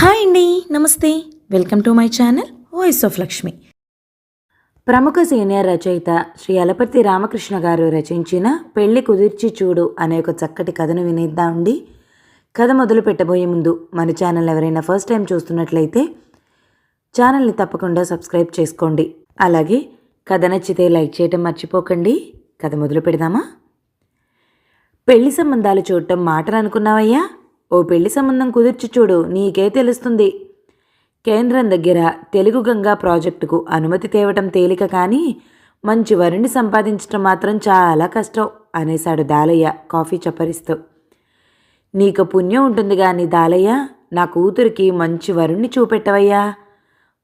Hi అండి నమస్తే. Welcome to my channel voice of Lakshmi. ప్రముఖ సీనియర్ రచయిత శ్రీ అలపర్తి రామకృష్ణ గారు రచించిన పెళ్ళి కుదిర్చి చూడు అనే ఒక చక్కటి కథను వినేద్దామండి కథ మొదలు పెట్టబోయే ముందు మన ఛానల్ ఎవరైనా ఫస్ట్ టైం చూస్తున్నట్లయితే ఛానల్ని తప్పకుండా సబ్స్క్రైబ్ చేసుకోండి. అలాగే కథ నచ్చితే లైక్ చేయటం మర్చిపోకండి. కథ మొదలు పెడదామా? పెళ్ళి సంబంధాలు చూడటం మాటలు అనుకున్నావయ్యా? ఓ పెళ్ళి సంబంధం కుదిర్చి చూడు నీకే తెలుస్తుంది. కేంద్రం దగ్గర తెలుగు గంగా ప్రాజెక్టుకు అనుమతి తేవటం తేలిక కానీ మంచి వరుణ్ణి సంపాదించటం మాత్రం చాలా కష్టం అనేశాడు దాలయ్య కాఫీ చప్పరిస్తూ. నీకు పుణ్యం ఉంటుంది కానీ దాలయ్య నా కూతురికి మంచి వరుణ్ణి చూపెట్టవయ్యా?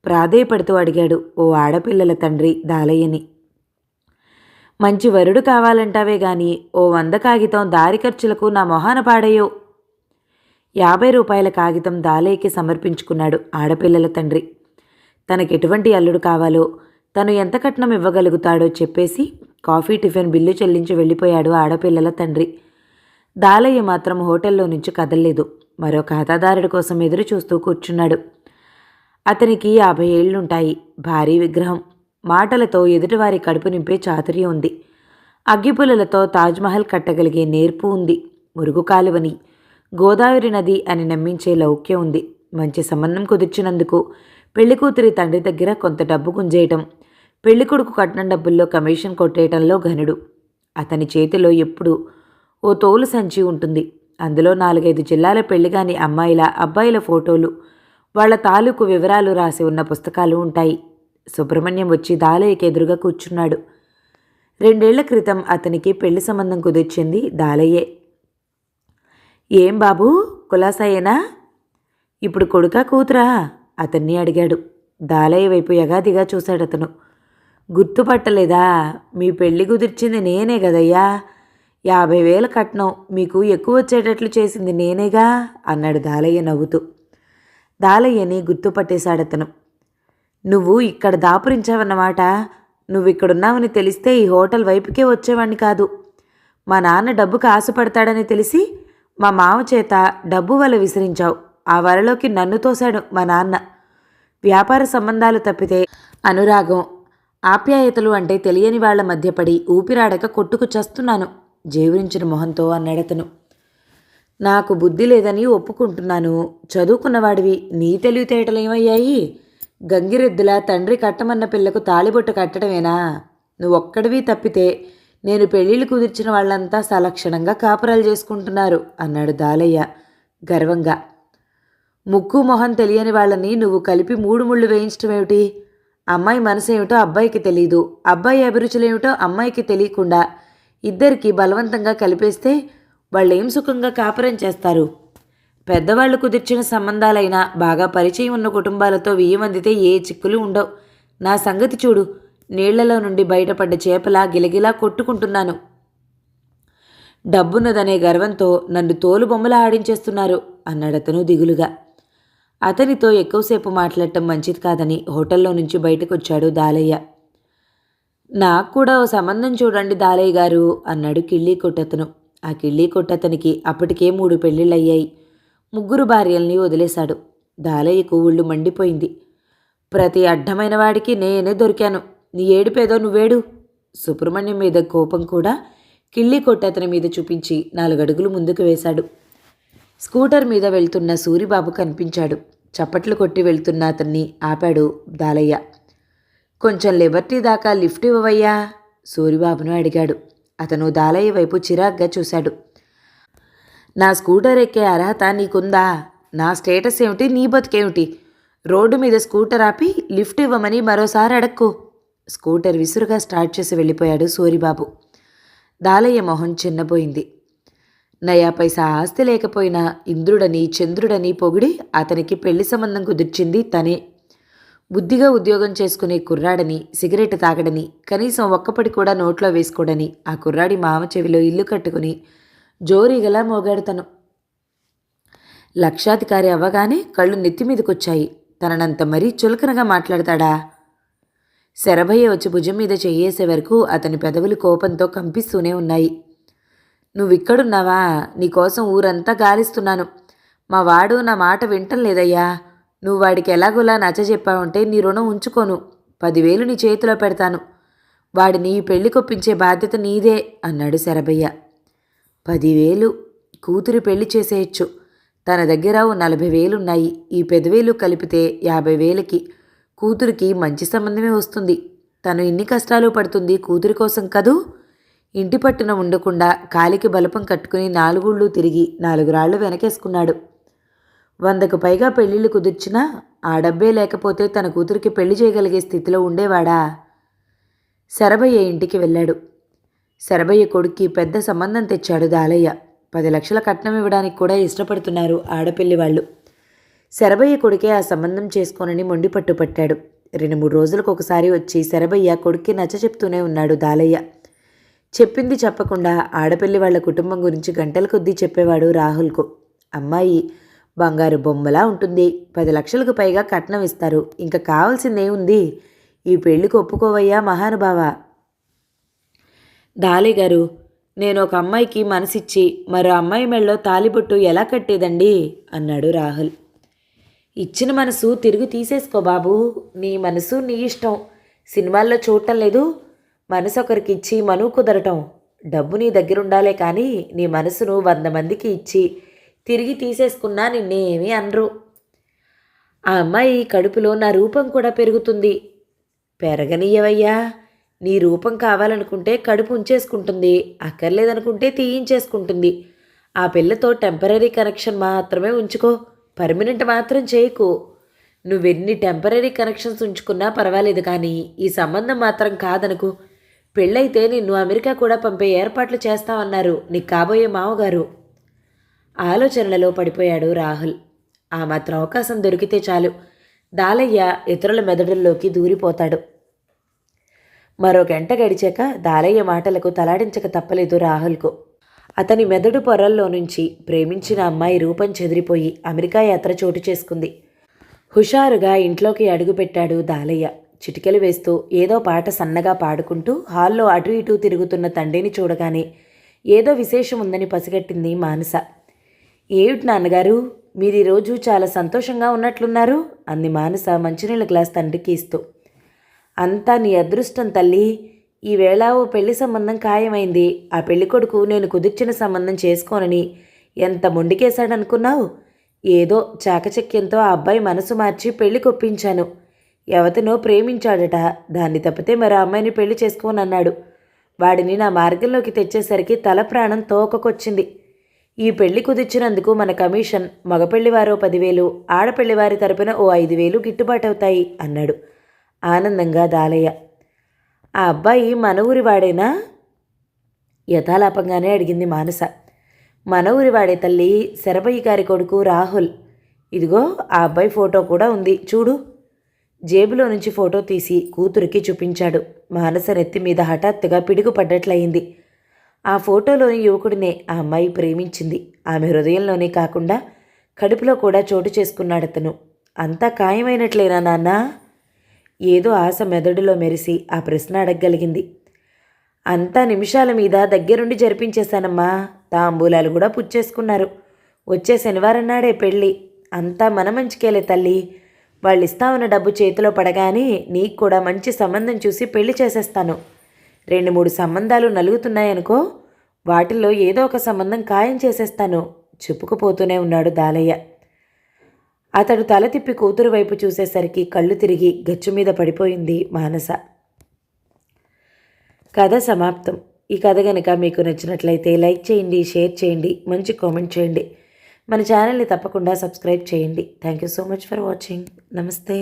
ప్రాధేయపడుతూ అడిగాడు ఓ ఆడపిల్లల తండ్రి దాలయ్యని. మంచి వరుడు కావాలంటావే గాని ఓ వంద కాగితం దారి ఖర్చులకు నా మొహాన పాడేయో. యాభై రూపాయల కాగితం దాలేకి సమర్పించుకున్నాడు ఆడపిల్లల తండ్రి. తనకెటువంటి అల్లుడు కావాలో తను ఎంత కట్నం ఇవ్వగలుగుతాడో చెప్పేసి కాఫీ టిఫిన్ బిల్లు చెల్లించి వెళ్ళిపోయాడు ఆడపిల్లల తండ్రి. దాలయ్య మాత్రం హోటల్లో నుంచి కదల్లేదు. మరో ఖాతాదారుడి కోసం ఎదురు చూస్తూ కూర్చున్నాడు. అతనికి యాభై ఏళ్ళుంటాయి భారీ విగ్రహం. మాటలతో ఎదుటివారి కడుపు నింపే చాతుర్యం ఉంది. అగ్గిపుల్లలతో తాజ్మహల్ కట్టగలిగే నేర్పు ఉంది. మురుగు కాలువని గోదావరి నది అని నమ్మించే లౌక్యం ఉంది. మంచి సంబంధం కుదిర్చినందుకు పెళ్ళికూతురి తండ్రి దగ్గర కొంత డబ్బు గుంజేయటం పెళ్ళికొడుకు కట్నం డబ్బుల్లో కమిషన్ కొట్టేయటంలో ఘనుడు. అతని చేతిలో ఎప్పుడు ఓ తోలు సంచి ఉంటుంది. అందులో నాలుగైదు జిల్లాల పెళ్ళిగాని అమ్మాయిల అబ్బాయిల ఫోటోలు వాళ్ళ తాలూకు వివరాలు రాసి ఉన్న పుస్తకాలు ఉంటాయి. సుబ్రహ్మణ్యం వచ్చి దాలయ్యకి ఎదురుగా కూర్చున్నాడు. రెండేళ్ళ క్రితం అతనికి పెళ్ళి సంబంధం కుదిర్చింది దాలయ్యే. ఏం బాబూ కులాసాయేనా? ఇప్పుడు కొడుకా కూతురా? అతన్ని అడిగాడు. దాలయ్య వైపు యగాదిగా చూశాడు అతను గుర్తుపట్టలేదా? మీ పెళ్ళి కుదిర్చింది నేనే కదయ్యా యాభై వేల కట్నం మీకు ఎక్కువ వచ్చేటట్లు చేసింది నేనేగా? అన్నాడు దాలయ్య నవ్వుతూ. దాలయ్యని గుర్తుపట్టేశాడతను. నువ్వు ఇక్కడ దాపురించావన్నమాట. నువ్వు ఇక్కడున్నావని తెలిస్తే ఈ హోటల్ వైపుకే వచ్చేవాణ్ణి కాదు. మా నాన్న డబ్బుకు ఆశపడతాడని తెలిసి మా మామ చేత డబ్బు వల విసిరించావు. ఆ వలలోకి నన్ను తోశాడు మా నాన్న. వ్యాపార సంబంధాలు తప్పితే అనురాగం ఆప్యాయతలు అంటే తెలియని వాళ్ళ మధ్యపడి ఊపిరాడక కొట్టుకు చస్తున్నాను జేవురించిన మొహంతో అన్నాడతను. నాకు బుద్ధి లేదని ఒప్పుకుంటున్నాను. చదువుకున్నవాడివి నీ తెలివితేటలు ఏమయ్యాయి? గంగిరెద్దులా తండ్రి కట్టమన్న పిల్లకు తాళిబొట్టు కట్టడమేనా? నువ్వొక్కడివి తప్పితే నేను పెళ్ళిళ్ళు కుదిర్చిన వాళ్ళంతా సలక్షణంగా కాపురాలు చేసుకుంటున్నారు అన్నాడు దాలయ్య గర్వంగా. ముక్కు మొహం తెలియని వాళ్ళని నువ్వు కలిపి మూడు ముళ్ళు వేయించడం ఏమిటి? అమ్మాయి మనసు ఏమిటో అబ్బాయికి తెలీదు. అబ్బాయి అభిరుచులేమిటో అమ్మాయికి తెలియకుండా ఇద్దరికి బలవంతంగా కలిపేస్తే వాళ్ళేం సుఖంగా కాపురం చేస్తారు? పెద్దవాళ్ళు కుదిర్చిన సంబంధాలైనా బాగా పరిచయం ఉన్న కుటుంబాలతో వియ్యమందితే ఏ చిక్కులు ఉండవు. నా సంగతి చూడు. నీళ్ళలో నుండి బయటపడ్డ చేపలా గిలగిలా కొట్టుకుంటున్నాను. డబ్బున్నదనే గర్వంతో నన్ను తోలుబొమ్మలా ఆడించేస్తున్నారు అన్నాడతను దిగులుగా. అతనితో ఎక్కువసేపు మాట్లాడటం మంచిది కాదని హోటల్లో నుంచి బయటకొచ్చాడు దాలయ్య. నాకు కూడా ఓ సంబంధం చూడండి దాలయ్య గారు అన్నాడు కిళ్ళీ కొట్టతను. ఆ కిళ్ళీ కొట్టతనికి అప్పటికే మూడు పెళ్ళిళ్ళయ్యాయి. ముగ్గురు భార్యల్ని వదిలేశాడు. దాలయ్యకు ఒళ్ళు మండిపోయింది. ప్రతి అడ్డమైన వాడికి నేనే దొరికాను. నీ ఏడుపేదో నువ్వేడు. సుబ్రహ్మణ్యం మీద కోపం కూడా కిళ్ళి కొట్టి కొట్టతని మీద చూపించి నాలుగడుగులు ముందుకు వేశాడు. స్కూటర్ మీద వెళ్తున్న సూరిబాబు కనిపించాడు. చప్పట్లు కొట్టి వెళ్తున్న అతన్ని ఆపాడు దాలయ్య. కొంచెం లిబర్టీ దాకా లిఫ్ట్ ఇవ్వవయ్యా? సూరిబాబును అడిగాడు. అతను దాలయ్య వైపు చిరాగ్గా చూశాడు. నా స్కూటర్ ఎక్కే అర్హత నీకుందా? నా స్టేటస్ ఏమిటి? నీ బతుకేమిటి? రోడ్డు మీద స్కూటర్ ఆపి లిఫ్ట్ ఇవ్వమని మరోసారి అడక్కు. స్కూటర్ విసురుగా స్టార్ట్ చేసి వెళ్ళిపోయాడు సూరిబాబు. దాలయ్య మొహం చిన్నబోయింది. నయా పైసా ఆస్తి లేకపోయినా ఇంద్రుడని చంద్రుడని పొగిడి అతనికి పెళ్ళి సంబంధం కుదిర్చింది తనే. బుద్ధిగా ఉద్యోగం చేసుకునే కుర్రాడని సిగరెట్ తాగడని కనీసం ఒక్కపటి కూడా నోట్లో వేసుకోడని ఆ కుర్రాడి మామ చెవిలో ఇల్లు కట్టుకుని జోరీగలా మోగాడు తను. లక్షాధికారి అవ్వగానే కళ్ళు నెత్తిమీదకొచ్చాయి తననంత మరీ చులకనగా మాట్లాడతాడా? శరభయ్య వచ్చి భుజం మీద చెయ్యేసే వరకు అతని పెదవులు కోపంతో కంపిస్తూనే ఉన్నాయి. నువ్విక్కడున్నావా? నీకోసం ఊరంతా గాలిస్తున్నాను. మా వాడు నా మాట వింటం లేదయ్యా. నువ్వు వాడికి ఎలాగోలా నచ్చ చెప్పావంటే నీ రుణం ఉంచుకోను. పదివేలు నీ చేతిలో పెడతాను. వాడిని ఈ పెళ్ళి కొప్పించే బాధ్యత నీదే అన్నాడు శరభయ్య. పదివేలు? కూతురి పెళ్ళి చేసేయచ్చు. తన దగ్గర నలభై వేలున్నాయి. ఈ పెదవేలు కలిపితే యాభై వేలకి. కూతురికి మంచి సంబంధమే వస్తుంది. తను ఇన్ని కష్టాలు పడుతుంది కూతురి కోసం కదూ? ఇంటి పట్టున ఉండకుండా కాలికి బలపం కట్టుకుని నాలుగుళ్ళు తిరిగి నాలుగు రాళ్ళు వెనకేసుకున్నాడు. వందకు పైగా పెళ్ళిళ్ళు కుదిర్చినా ఆ డబ్బే లేకపోతే తన కూతురికి పెళ్ళి చేయగలిగే స్థితిలో ఉండేవాడా? శరభయ్య ఇంటికి వెళ్ళాడు. శరభయ్య కొడుక్కి పెద్ద సంబంధం తెచ్చాడు దాలయ్య. పది లక్షల కట్నం ఇవ్వడానికి కూడా ఇష్టపడుతున్నారు ఆడపిల్లి వాళ్ళు. శరభయ్య కొడుకే ఆ సంబంధం చేసుకోనని మొండి పట్టుపట్టాడు. రెండు మూడు రోజులకు ఒకసారి వచ్చి శరభయ్య కొడుక్కి నచ్చ చెప్తూనే ఉన్నాడు దాలయ్య. చెప్పింది చెప్పకుండా ఆడపిల్లి వాళ్ళ కుటుంబం గురించి గంటల కొద్దీ చెప్పేవాడు రాహుల్కు. అమ్మాయి బంగారు బొమ్మలా ఉంటుంది. పది లక్షలకు పైగా కట్నం ఇస్తారు. ఇంకా కావాల్సిందేముంది ఈ పెళ్ళికి ఒప్పుకోవయ్యా మహానుభావ. దాలి గారు నేను ఒక అమ్మాయికి మనసిచ్చి మరో అమ్మాయి మెళ్ళలో తాలిబొట్టు ఎలా కట్టేదండి? అన్నాడు రాహుల్. ఇచ్చిన మనసు తిరిగి తీసేసుకో బాబు. నీ మనసు నీ ఇష్టం. సినిమాల్లో చూడటం లేదు. మనసు ఒకరికి ఇచ్చి మనువు కుదరటం. డబ్బు నీ దగ్గర ఉండాలే కానీ నీ మనసును వంద మందికి ఇచ్చి తిరిగి తీసేసుకున్నా నిన్నేమీ అనరు. ఆ అమ్మాయి కడుపులో నా రూపం కూడా పెరుగుతుంది. పెరగనీయవయ్యా. నీ రూపం కావాలనుకుంటే కడుపు ఉంచేసుకుంటుంది. అక్కర్లేదనుకుంటే తీయించేసుకుంటుంది. ఆ పిల్లతో టెంపరీ కనెక్షన్ మాత్రమే ఉంచుకో. పర్మనెంట్ మాత్రం చేయకు. నువ్వెన్ని టెంపరీ కనెక్షన్స్ ఉంచుకున్నా పర్వాలేదు కానీ ఈ సంబంధం మాత్రం కాదనుకు. పెళ్ళైతే నిన్ను అమెరికా కూడా పంపే ఏర్పాట్లు చేస్తామన్నారు నీకు కాబోయే మావగారు ఆలోచనలలో పడిపోయాడు రాహుల్. ఆ మాత్రం అవకాశం దొరికితే చాలు. దాలయ్య ఇతరుల మెదడుల్లోకి దూరిపోతాడు. మరో గంట గడిచాక దాలయ్య మాటలకు తలాడించక తప్పలేదు రాహుల్కు. అతని మెదడు పొరల్లో నుంచి ప్రేమించిన అమ్మాయి రూపం చెదిరిపోయి అమెరికా యాత్ర చోటు చేసుకుంది. హుషారుగా ఇంట్లోకి అడుగుపెట్టాడు దాలయ్య. చిటికెలు వేస్తూ ఏదో పాట సన్నగా పాడుకుంటూ హాల్లో అటు ఇటు తిరుగుతున్న తండ్రిని చూడగానే ఏదో విశేషం ఉందని పసిగట్టింది మానస. ఏమిటి నాన్నగారు? మీరు ఈరోజు చాలా సంతోషంగా ఉన్నట్లున్నారు అంది మానస మంచినీళ్ళ గ్లాస్ తండ్రికి ఇస్తూ. అంతా నీ అదృష్టం తల్లి. ఈవేళ ఓ పెళ్ళి సంబంధం ఖాయమైంది. ఆ పెళ్ళి కొడుకు నేను కుదిర్చిన సంబంధం చేసుకోనని ఎంత మొండికేశాడనుకున్నావు? ఏదో చాకచక్యంతో ఆ అబ్బాయి మనసు మార్చి పెళ్ళి కొప్పించాను. ఎవతనో ప్రేమించాడట. దాన్ని తప్పితే మరో అమ్మాయిని పెళ్ళి చేసుకోనన్నాడు. వాడిని నా మార్గంలోకి తెచ్చేసరికి తల ప్రాణం తోకకొచ్చింది. ఈ పెళ్ళి కుదిర్చినందుకు మన కమిషన్ మగపెళ్ళివారో పదివేలు ఆడపెళ్ళివారి తరపున ఓ ఐదు వేలు గిట్టుబాటు అవుతాయి అన్నాడు ఆనందంగా దాలయ్య. ఆ అబ్బాయి మన ఊరి వాడేనా? యథాలాపంగానే అడిగింది మానస. మన ఊరి వాడే తల్లి శరభయ్య గారి కొడుకు రాహుల్. ఇదిగో ఆ అబ్బాయి ఫోటో కూడా ఉంది. చూడు. జేబులో నుంచి ఫోటో తీసి కూతురికి చూపించాడు. మానస నెత్తి మీద హఠాత్తుగా పిడుగుపడ్డట్లయింది. ఆ ఫోటోలోని యువకుడినే ఆ అమ్మాయి ప్రేమించింది. ఆమె హృదయంలోనే కాకుండా కడుపులో కూడా చోటు చేసుకున్నాడతను. అంతా ఖాయమైనట్లేనా నాన్న? ఏదో ఆశ మెదడులో మెరిసి ఆ ప్రశ్న అడగగలిగింది. అంతా నిమిషాల మీద దగ్గరుండి జరిపించేశానమ్మా. తాంబూలాలు కూడా పుచ్చేసుకున్నారు వచ్చే శనివారం నాడే పెళ్ళి. అంతా మన మంచికేలే తల్లి. వాళ్ళు ఇస్తా ఉన్న డబ్బు చేతిలో పడగానే నీకు కూడా మంచి సంబంధం చూసి పెళ్ళి చేసేస్తాను. రెండు మూడు సంబంధాలు నలుగుతున్నాయనుకో వాటిల్లో ఏదో ఒక సంబంధం ఖాయం చేసేస్తాను. చెప్పుకుపోతూనే ఉన్నాడు దాలయ్య. అతడు తల తిప్పి కూతురు వైపు చూసేసరికి కళ్ళు తిరిగి గచ్చు మీద పడిపోయింది మానస. కథ సమాప్తం. ఈ కథ కనుక మీకు నచ్చినట్లయితే లైక్ చేయండి షేర్ చేయండి మంచి కామెంట్ చేయండి. మన ఛానల్ని తప్పకుండా సబ్స్క్రైబ్ చేయండి. Thank you so much for watching. నమస్తే.